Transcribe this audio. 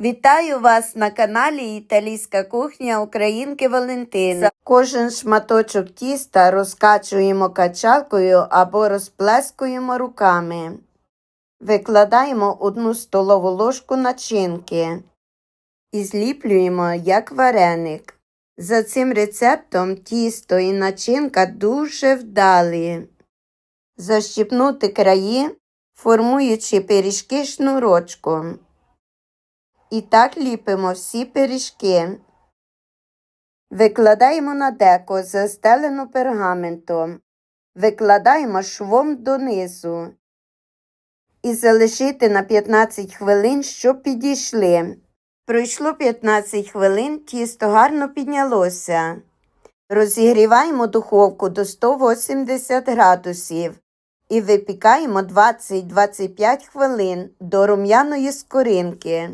Вітаю вас на каналі Італійська кухня Українки Валентини. Кожен шматочок тіста розкачуємо качалкою або розплескуємо руками. Викладаємо одну столову ложку начинки і зліплюємо як вареник. За цим рецептом тісто і начинка дуже вдалі. Защіпнути краї, формуючи пиріжки шнурочком. І так ліпимо всі пиріжки. Викладаємо на деко, застелену пергаментом. Викладаємо швом донизу. І залишити на 15 хвилин, щоб підійшли. Пройшло 15 хвилин, тісто гарно піднялося. Розігріваємо духовку до 180 градусів і випікаємо 20-25 хвилин до рум'яної скоринки.